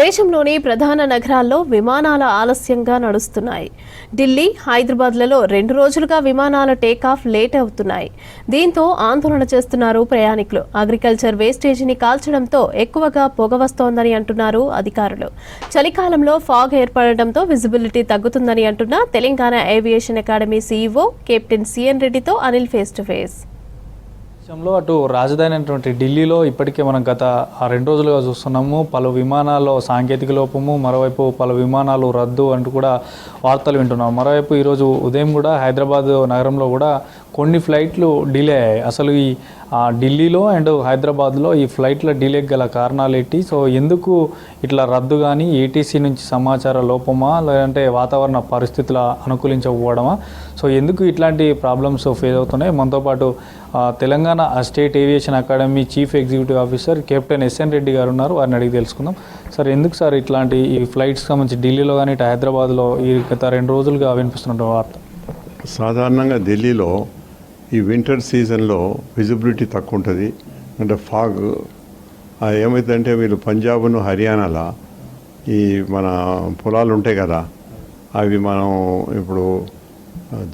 దేశంలోని ప్రధాన నగరాల్లో విమానాల ఆలస్యంగా నడుస్తున్నాయి. ఢిల్లీ హైదరాబాద్లలో రెండు రోజులుగా విమానాల టేకాఫ్ లేట్ అవుతున్నాయి. దీంతో ఆందోళన చేస్తున్నారు ప్రయాణికులు. అగ్రికల్చర్ వేస్టేజీని కాల్చడంతో ఎక్కువగా పొగ వస్తోందని అంటున్నారు అధికారులు. చలికాలంలో ఫాగ్ ఏర్పడడంతో విజిబిలిటీ తగ్గుతుందని అంటున్న Telangana aviation academy CEO captain CN రెడ్డితో అనిల్ ఫేస్ టు ఫేస్. దేశంలో అటు రాజధాని అయినటువంటి ఢిల్లీలో ఇప్పటికే మనం గత రెండు రోజులుగా చూస్తున్నాము. పలు విమానాల్లో సాంకేతిక లోపము మరోవైపు పలు విమానాలు రద్దు అంటూ కూడా వార్తలు వింటున్నాం మరోవైపు ఈరోజు ఉదయం కూడా హైదరాబాద్ నగరంలో కూడా కొన్ని ఫ్లైట్లు డిలే అయ్యాయి. అసలు ఈ ఢిల్లీలో అండ్ హైదరాబాద్లో ఈ ఫ్లైట్ల డిలే గల కారణాలు ఏంటి సో ఎందుకు ఇట్లా రద్దు కానీ ఏటీసీ నుంచి సమాచార లోపమా? లేదంటే వాతావరణ పరిస్థితుల అనుకూలించకపోవడమా? సో ఎందుకు ఇట్లాంటి ప్రాబ్లమ్స్ ఫేస్ అవుతున్నాయి? మనతో పాటు Telangana state aviation academy chief executive officer captain SN Reddy garu ఉన్నారు. వారిని అడిగి తెలుసుకుందాం. సార్ ఎందుకు సార్ ఇట్లాంటి ఈ ఫ్లైట్స్ సంబంధించి ఢిల్లీలో కానీ ఇటు హైదరాబాద్లో ఈ గత రెండు రోజులుగా వినిపిస్తున్న వార్త? సాధారణంగా ఢిల్లీలో ఈ వింటర్ సీజన్లో విజిబిలిటీ తక్కువ ఉంటుంది అంటే ఫాగ్ ఏమవుతుందంటే వీళ్ళు పంజాబ్ను హర్యానాలో ఈ మన పొలాలు ఉంటాయి కదా అవి మనం ఇప్పుడు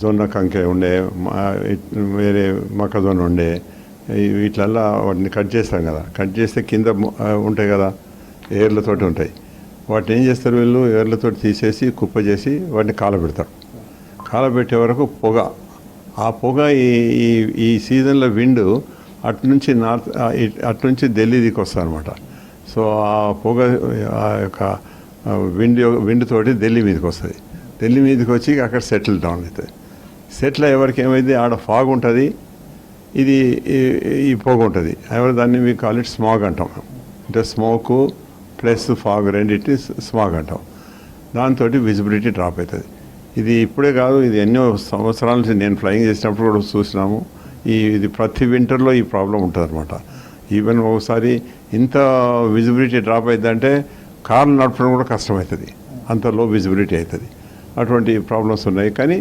జొన్న కంకె ఉండే వేరే మొక్కజొన్న ఉండే ఈ వీటిలల్లో వాటిని కట్ చేస్తాం కదా. కట్ చేస్తే కింద ఉంటాయి కదా ఏర్లతోటి ఉంటాయి. వాటిని ఏం చేస్తారు వీళ్ళు? ఏర్లతోటి తీసేసి కుప్ప చేసి వాటిని కాలబెడతారు. కాలబెట్టే వరకు పొగ ఆ పొగ ఈ ఈ ఈ సీజన్లో విండ్ అటు నుంచి నార్త్ అటు నుంచి ఢిల్లీ దిక్కు వస్తుంది అనమాట సో ఆ పొగ ఆ యొక్క విండ్ విండ్ తోటి ఢిల్లీ మీదకి వస్తుంది. ఢిల్లీ మీదకి వచ్చి అక్కడ సెటిల్ డౌన్ అవుతుంది. సెటిల్ ఎవరికి ఏమైంది? ఆడ ఫాగ్ ఉంటుంది. ఇది ఈ- పొగ ఉంటుంది. ఎవరు దాన్ని మీకు కాల్ ఇట్ స్మాగ్ అంటాం అంటే స్మోకు ప్లస్ ఫాగ్ రెండింటి స్మాగ్ అంటాం. దాంతో విజిబిలిటీ డ్రాప్ అవుతుంది. ఇది ఇప్పుడే కాదు ఇది ఎన్నో సంవత్సరాల నుంచి నేను ఫ్లయింగ్ చేసినప్పుడు కూడా చూసినాము. ఈ ఇది ప్రతి వింటర్లో ఈ ప్రాబ్లం ఉంటుంది అనమాట ఈవెన్ ఒకసారి ఇంత విజిబిలిటీ డ్రాప్ అవుతుందంటే కారు నడపడం కూడా కష్టమవుతుంది అంత లో విజిబిలిటీ అవుతుంది అటువంటి ప్రాబ్లమ్స్ ఉన్నాయి. కానీ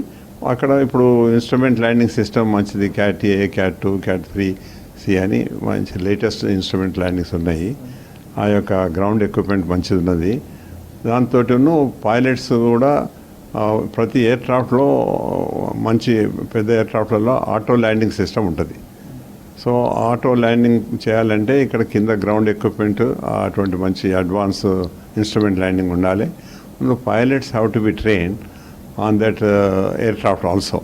అక్కడ ఇప్పుడు ఇన్స్ట్రుమెంట్ ల్యాండింగ్ సిస్టమ్ మంచిది. Cat A cat two cat three C అని మంచి లేటెస్ట్ ఇన్స్ట్రుమెంట్ ల్యాండింగ్స్ ఉన్నాయి. ఆ యొక్క గ్రౌండ్ ఎక్విప్మెంట్ మంచిది ఉన్నది. దాంతోటిను పైలట్స్ కూడా ప్రతి ఎయిర్క్రాఫ్ట్లో మంచి పెద్ద ఎయిర్క్రాఫ్ట్లలో ఆటో ల్యాండింగ్ సిస్టమ్ ఉంటుంది. సో ఆటో ల్యాండింగ్ చేయాలంటే ఇక్కడ కింద గ్రౌండ్ ఎక్విప్మెంట్ అటువంటి మంచి అడ్వాన్స్ ఇన్స్ట్రుమెంట్ ల్యాండింగ్ ఉండాలి. Pilots have to be train on that aircraft also.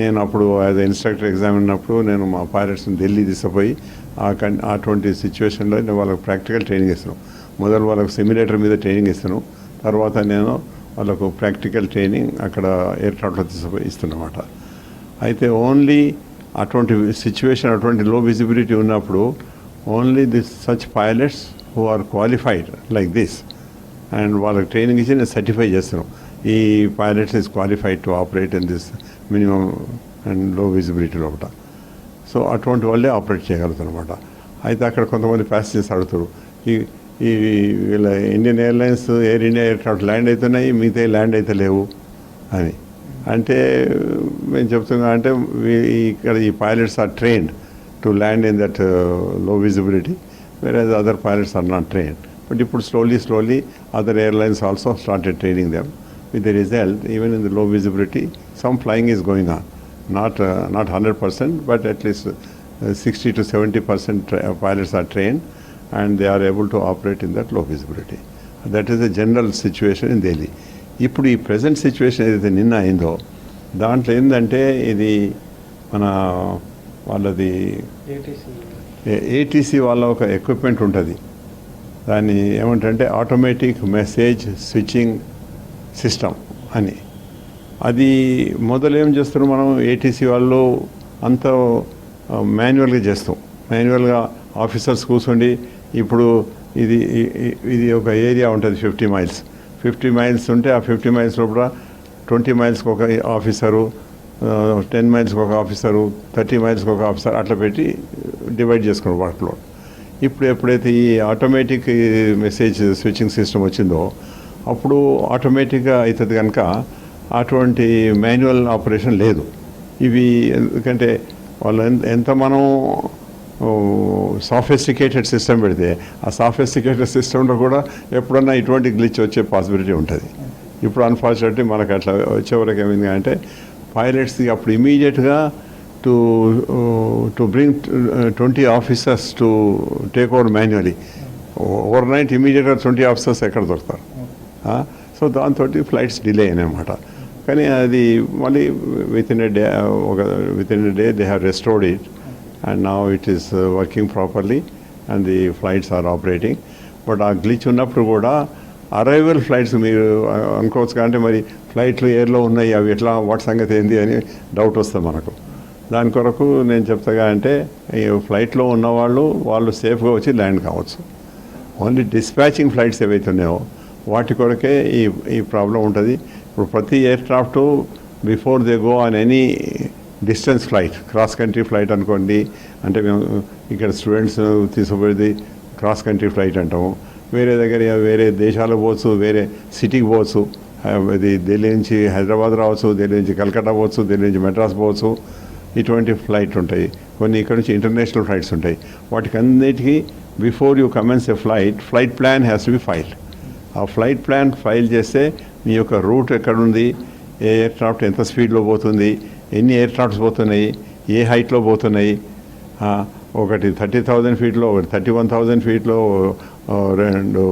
నేను అప్పుడు యాజ్ ఇన్స్ట్రక్టర్ ఎగ్జామ్ ఉన్నప్పుడు నేను మా పైలట్స్ని ఢిల్లీ తీసుకుపోయి ఆ కన్ అటువంటి సిచ్యువేషన్లో నేను వాళ్ళకి ప్రాక్టికల్ ట్రైనింగ్ ఇస్తాను. మొదలు వాళ్ళకు సిమ్యులేటర్ మీద ట్రైనింగ్ ఇస్తాను. తర్వాత నేను వాళ్ళకు ప్రాక్టికల్ ట్రైనింగ్ అక్కడ ఎయిర్క్రాఫ్ట్లో తీసుకుపోయి ఇస్తున్నమాట. అయితే ఓన్లీ అటువంటి సిచ్యువేషన్ అటువంటి లో విజిబిలిటీ ఉన్నప్పుడు only this such pilots who are qualified like this. And వాళ్ళకి ట్రైనింగ్ ఇచ్చి నేను సర్టిఫై చేస్తున్నాం. ఈ pilots is qualified to operate in this minimum అండ్లో visibility లోపల. సో అటువంటి వాళ్ళే ఆపరేట్ చేయగలుగుతారు అనమాట అయితే అక్కడ కొంతమంది ప్యాసింజర్స్ అడుగుతారు. ఈ ఈ వీళ్ళ Indian airlines air India aircraft land అవుతున్నాయి మిగతా ల్యాండ్ అయితే లేవు అని. అంటే మేము చెప్తున్నా అంటే ఇక్కడ ఈ pilots are trained to land in దట్లో visibility వేరే other pilots are not trained but ఇప్పుడు slowly slowly other airlines also started training them with the result even in the low visibility some flying is going on not not hundred percent but at least sixty to seventy percent pilots are trained and they are able to operate in that low visibility. That is the general situation in Delhi. ఇప్పుడు ఈ present situation ఏదైతే నిన్న అయిందో దాంట్లో ఏంటంటే ఇది మన వాళ్ళది ఏటీసీ వాళ్ళ ఒక ఎక్విప్మెంట్ ఉంటుంది. దాన్ని ఏమంటే ఆటోమేటిక్ మెసేజ్ స్విచ్చింగ్ సిస్టమ్ అని. అది మొదలు ఏం చేస్తారు మనం? ఏటీసీ వాళ్ళు అంత మాన్యువల్గా చేస్తాం. మాన్యువల్గా ఆఫీసర్స్ కూర్చోండి ఇప్పుడు ఇది ఇది ఒక ఏరియా ఉంటుంది ఫిఫ్టీ మైల్స్. ఫిఫ్టీ మైల్స్ ఉంటే ఆ ఫిఫ్టీ మైల్స్ లోపల ట్వంటీ మైల్స్కి ఒక ఆఫీసరు టెన్ మైల్స్కి ఒక ఆఫీసరు థర్టీ మైల్స్కి ఒక ఆఫీసర్ అట్లా పెట్టి డివైడ్ చేసుకున్నారు వర్క్లో ఇప్పుడు ఎప్పుడైతే ఈ ఆటోమేటిక్ మెసేజ్ స్విచ్చింగ్ సిస్టమ్ వచ్చిందో అప్పుడు ఆటోమేటిక్గా అవుతుంది కనుక అటువంటి మాన్యువల్ ఆపరేషన్ లేదు. ఇవి ఎందుకంటే వాళ్ళు ఎంత మనం సాఫిస్టికేటెడ్ సిస్టమ్ పెడితే ఆ సాఫిస్టికేటెడ్ సిస్టంలో కూడా ఎప్పుడన్నా ఇటువంటి గ్లిచ్ వచ్చే పాసిబిలిటీ ఉంటుంది. ఇప్పుడు అన్ఫార్చునేట్లీ మనకు అట్లా వచ్చేవరకు ఏమైంది అంటే పైలట్స్ అప్పుడు ఇమీడియట్గా to to bring twenty officers to take over manually overnight ఇమీడియట్గా ట్వంటీ ఆఫీసర్స్ ఎక్కడ దొరుకుతారు? సో దాంతో ఫ్లైట్స్ డిలే అయినాయన్నమాట కానీ అది మళ్ళీ విత్ ఇన్ ఎ డే ఒక within a day they have restored it and నా it is working properly and the flights are operating but ఆ గ్లిచ్ ఉన్నప్పుడు కూడా అరైవల్ ఫ్లైట్స్ మీరు అనుకోవచ్చు అంటే మరి ఫ్లైట్లు ఎయిర్లో ఉన్నాయి అవి ఎట్లా వాటి సంగతి ఏంది అని డౌట్ వస్తుంది మనకు. దాని కొరకు నేను చెప్తాగా అంటే ఫ్లైట్లో ఉన్నవాళ్ళు వాళ్ళు సేఫ్గా వచ్చి ల్యాండ్ కావచ్చు. ఓన్లీ డిస్పాచింగ్ ఫ్లైట్స్ ఏవైతే ఉన్నాయో వాటి కొరకే ఈ ఈ ప్రాబ్లం ఉంటుంది. ఇప్పుడు ప్రతి aircraft before they go on any distance flight cross country flight అనుకోండి అంటే మేము ఇక్కడ స్టూడెంట్స్ తీసుకుపోయేది క్రాస్ కంట్రీ ఫ్లైట్ అంటాము. వేరే దగ్గర వేరే దేశాలు పోవచ్చు వేరే సిటీకి పోవచ్చు ఇది ఢిల్లీ నుంచి హైదరాబాద్ రావచ్చు ఢిల్లీ నుంచి కలకత్తా పోవచ్చు ఢిల్లీ నుంచి మెడ్రాస్ పోవచ్చు ఇటువంటి ఫ్లైట్ ఉంటాయి. కొన్ని ఇక్కడ నుంచి ఇంటర్నేషనల్ ఫ్లైట్స్ ఉంటాయి. వాటికి అన్నిటికీ before you commence a flight flight plan has to be filed. ఆ ఫ్లైట్ ప్లాన్ ఫైల్ చేస్తే మీ యొక్క రూట్ ఎక్కడుంది ఏ ఎయిర్క్రాఫ్ట్ ఎంత స్పీడ్లో పోతుంది ఎన్ని ఎయిర్క్రాఫ్ట్స్ పోతున్నాయి ఏ హైట్లో పోతున్నాయి ఒకటి థర్టీ థౌజండ్ ఫీట్లో ఒకటి థర్టీ వన్ థౌజండ్ ఫీట్లో రెండు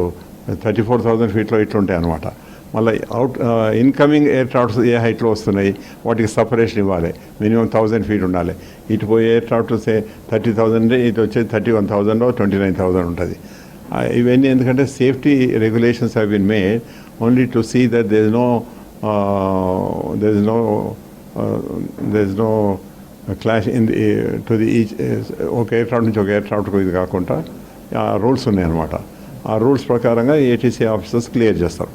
థర్టీ ఫోర్ థౌజండ్ ఫీట్లో ఇట్లుంటాయి అనమాట మళ్ళీ అవుట్ ఇన్కమింగ్ ఎయిర్క్రాఫ్ట్స్ ఏ హైట్లో వస్తున్నాయి వాటికి సపరేషన్ ఇవ్వాలి. మినిమం థౌజండ్ ఫీట్ ఉండాలి. ఇటు పోయే aircraft say thirty thousand ఇటు వచ్చేది thirty one thousand twenty nine thousand ఉంటుంది. ఇవన్నీ ఎందుకంటే safety regulations have been made only to see that there is no there is no there is no clash in the to the each ఒక aircraft నుంచి ఒక ఎయిర్క్రాఫ్ట్కు ఇది కాకుండా ఆ rules ఉన్నాయన్నమాట ఆ రూల్స్ ప్రకారంగా ఏటీసీ ఆఫీసర్స్ క్లియర్ చేస్తారు.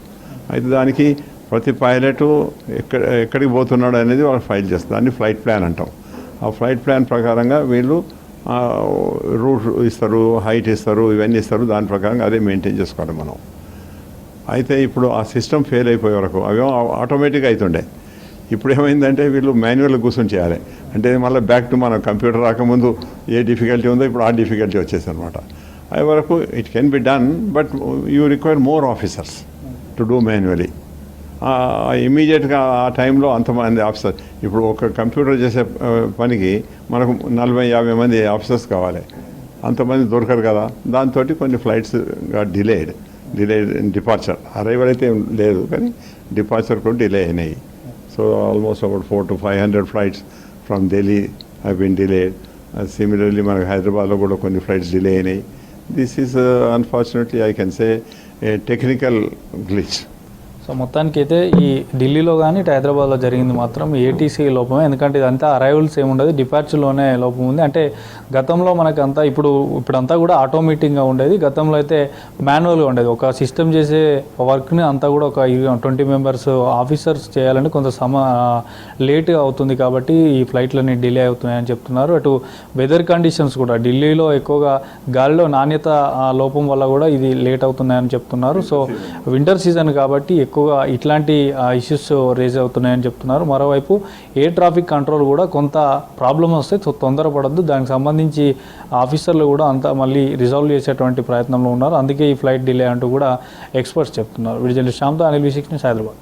అయితే దానికి ప్రతి పైలట్ ఎక్కడ ఎక్కడికి పోతున్నాడు అనేది వాళ్ళు ఫైల్ చేస్తారు. దాన్ని ఫ్లైట్ ప్లాన్ అంటాం. ఆ ఫ్లైట్ ప్లాన్ ప్రకారంగా వీళ్ళు రూట్ ఇస్తారు హైట్ ఇస్తారు ఇవన్నీ ఇస్తారు. దాని ప్రకారంగా అదే మెయింటైన్ చేసుకోవాలి మనం. అయితే ఇప్పుడు ఆ సిస్టమ్ ఫెయిల్ అయిపోయే వరకు అవేమో ఆటోమేటిక్గా అవుతుండే ఇప్పుడు ఏమైందంటే వీళ్ళు మాన్యువల్గా కూర్చొని చేయాలి. అంటే మళ్ళీ బ్యాక్ టు మన కంప్యూటర్ రాకముందు ఏ డిఫికల్టీ ఉందో ఇప్పుడు ఆ డిఫికల్టీ వచ్చేసి అనమాట అది వరకు it can be done but you require more officers to do manually. ఇమీడియట్గా ఆ టైంలో అంతమంది ఆఫీసర్ ఇప్పుడు ఒక కంప్యూటర్ చేసే పనికి మనకు నలభై యాభై మంది ఆఫీసర్స్ కావాలి. అంతమంది దొరకరు కదా. దాంతో కొన్ని flights delayed. Delay departure. Arrival అయితే లేదు కానీ డిపార్చర్ కూడా డిలే అయినాయి. So almost about four to five hundred flights from Delhi I been delayed similarly మనకు హైదరాబాద్లో కూడా కొన్ని ఫ్లైట్స్ డిలే అయినాయి. This is unfortunately I can say a technical glitch so మొత్తానికి అయితే ఈ ఢిల్లీలో కానీ ఇటు హైదరాబాద్లో జరిగింది మాత్రం ఏటీసీ లోపమే. ఎందుకంటే ఇదంతా అరైవల్స్ ఏముండదు డిపార్చర్లోనే లోపం ఉంది. అంటే గతంలో మనకు అంతా ఇప్పుడు ఇప్పుడంతా కూడా ఆటోమేటిక్గా ఉండేది. గతంలో అయితే మాన్యువల్గా ఉండేది. ఒక సిస్టమ్ చేసే వర్క్ని అంతా కూడా ఒక ట్వంటీ మెంబర్స్ ఆఫీసర్స్ చేయాలని కొంత సమ లేట్ అవుతుంది కాబట్టి ఈ ఫ్లైట్లన్నీ డిలే అవుతున్నాయని చెప్తున్నారు. అటు వెదర్ కండిషన్స్ కూడా ఢిల్లీలో ఎక్కువగా గాలిలో నాణ్యత లోపం వల్ల కూడా ఇది లేట్ అవుతున్నాయని చెప్తున్నారు. సో వింటర్ సీజన్ కాబట్టి ఎక్కువ ఎక్కువగా ఇట్లాంటి ఇష్యూస్ రేజ్ అవుతున్నాయని చెప్తున్నారు. మరోవైపు ఎయిర్ ట్రాఫిక్ కంట్రోల్ కూడా కొంత ప్రాబ్లం వస్తే తొందరపడద్దు. దానికి సంబంధించి ఆఫీసర్లు కూడా అంతా మళ్ళీ రిజాల్వ్ చేసేటువంటి ప్రయత్నంలో ఉన్నారు. అందుకే ఈ ఫ్లైట్ డిలే అంటూ కూడా ఎక్స్పర్ట్స్ చెప్తున్నారు. విడిజల్ శ్యామ్తో అనిల్ విశిక్షణ హైదరాబాద్.